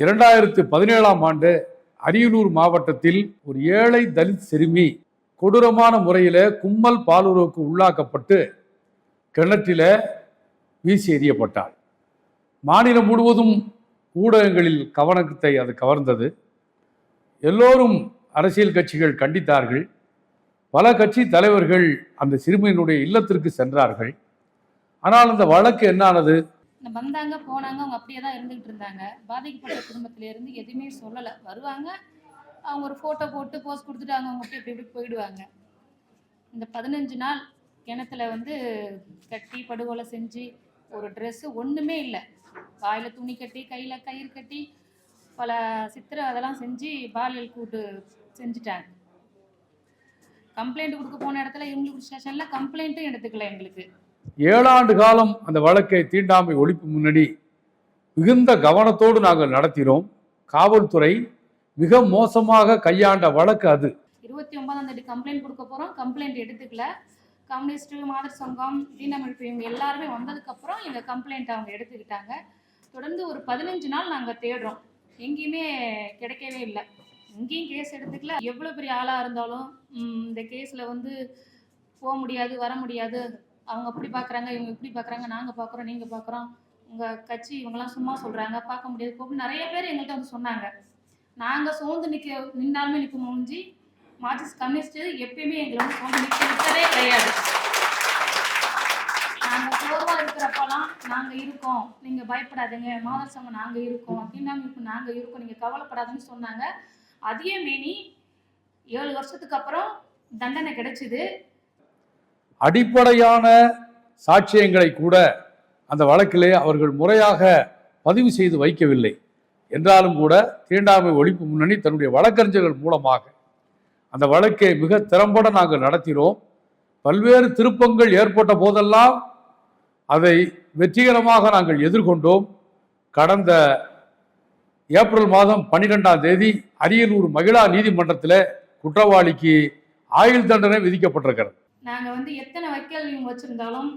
இரண்டாயிரத்து பதினேழாம் ஆண்டு அரியலூர் மாவட்டத்தில் ஒரு ஏழை தலித் சிறுமி கொடூரமான முறையில் கும்மல் பாலுறவுக்கு உள்ளாக்கப்பட்டு கிணற்றில் வீசி எறியப்பட்டாள். மாநிலம் முழுவதும் ஊடகங்களில் கவனத்தை அது கவர்ந்தது. எல்லோரும் அரசியல் கட்சிகள் கண்டித்தார்கள். பல கட்சி தலைவர்கள் அந்த சிறுமியினுடைய இல்லத்திற்கு சென்றார்கள். ஆனால் அந்த வழக்கு என்னானது? வந்தாங்க போனாங்க அவங்க அப்படியே தான் இருந்துகிட்டு இருந்தாங்க. பாதிக்கப்பட்ட குடும்பத்துல இருந்து எதுவுமே சொல்லலை. வருவாங்க அவங்க ஒரு ஃபோட்டோ போட்டு போஸ்ட் கொடுத்துட்டு அவங்க அவங்க அப்படி இப்படி இப்படி போயிடுவாங்க. இந்த பதினஞ்சு நாள் கிணத்துல வந்து கட்டி படுகொலை செஞ்சு ஒரு ட்ரெஸ்ஸு ஒன்றுமே இல்லை. வாயில் துணி கட்டி கையில் கயிறு கட்டி பல சித்திரை அதெல்லாம் செஞ்சு பாலியல் கூட்டு செஞ்சுட்டாங்க. கம்ப்ளைண்ட் கொடுக்க போன இடத்துல இவங்களுக்கு ஸ்டேஷனில் கம்ப்ளைண்ட்டும் எடுத்துக்கல எங்களுக்கு. ஏழாண்டு காலம் அந்த வழக்கை தீண்டாமை ஒழிப்பு முன்னணி மிகுந்த கவனத்தோடு நாங்கள் நடத்தினோம். காவல்துறை மிக மோசமாக கையாண்ட வழக்கு அது. இருபத்தி ஒன்பதாம் தேதி கம்ப்ளைண்ட் கொடுக்க போகிறோம் கம்ப்ளைண்ட் எடுத்துக்கல. கம்யூனிஸ்ட் மாதர் சங்கம் தீனமிழ்ப்பு இவங்க எல்லாருமே வந்ததுக்கப்புறம் இந்த கம்ப்ளைண்ட் அவங்க எடுத்துக்கிட்டாங்க. தொடர்ந்து ஒரு பதினஞ்சு நாள் நாங்கள் தேடுறோம். எங்கேயுமே கிடைக்கவே இல்லை. எங்கேயும் கேஸ் எடுத்துக்கல. எவ்வளோ பெரிய ஆளாக இருந்தாலும் இந்த கேஸில் வந்து போக முடியாது வர முடியாது. அவங்க அப்படி பார்க்குறாங்க இவங்க இப்படி பார்க்குறாங்க நாங்கள் பார்க்குறோம் நீங்கள் பார்க்குறோம் உங்கள் கட்சி இவங்கெல்லாம் சும்மா சொல்கிறாங்க பார்க்க முடியாது. போக நிறைய பேர் எங்கள்கிட்ட வந்து சொன்னாங்க. நாங்கள் சோர்ந்து நிற்க நின்னாலுமே நிற்க முடிஞ்சு மார்க்சிஸ்ட் கம்யூனிஸ்ட் எப்பயுமே எங்களை வந்து சோர்ந்து நிற்க விட்டதே கிடையாது. நாங்கள் சோர்வாக இருக்கிறப்பெல்லாம் நாங்கள் இருக்கோம். நீங்கள் பயப்படாதீங்க. மாதர் சங்கம் நாங்கள் இருக்கோம். தீண்டாமைப்பு நாங்கள் இருக்கோம். நீங்கள் கவலைப்படாதுன்னு சொன்னாங்க. அதையே மீனி ஏழு வருஷத்துக்கு அப்புறம் தண்டனை கிடைச்சிது. அடிப்படையான சாட்சியங்களை கூட அந்த வழக்கிலே அவர்கள் முறையாக பதிவு செய்து வைக்கவில்லை. என்றாலும் கூட தீண்டாமை ஒழிப்பு முன்னணி தன்னுடைய வழக்கறிஞர்கள் மூலமாக அந்த வழக்கை மிக திறம்பட நாங்கள் நடத்தினோம். பல்வேறு திருப்பங்கள் ஏற்பட்ட போதெல்லாம் அதை வெற்றிகரமாக நாங்கள் எதிர்கொண்டோம். கடந்த ஏப்ரல் மாதம் பன்னிரெண்டாம் தேதி அரியலூர் மகிழா நீதிமன்றத்தில் குற்றவாளிக்கு ஆயுள் தண்டனை விதிக்கப்பட்டிருக்கிறது. நாங்கள் வந்து எத்தனை வக்கீல் இவங்க வச்சுருந்தாலும்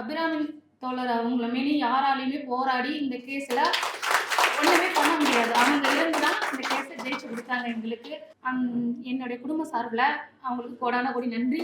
அபிராமின் தோழர் அவங்கள மீறி யாராலையுமே போராடி இந்த கேஸில் ஒன்றுமே பண்ண முடியாது. அவங்க இருந்து தான் இந்த கேஸை ஜெயிச்சு கொடுத்தாங்க எங்களுக்கு. அந் என்னுடைய குடும்ப சார்பில் அவங்களுக்கு கோடான கோடி நன்றி.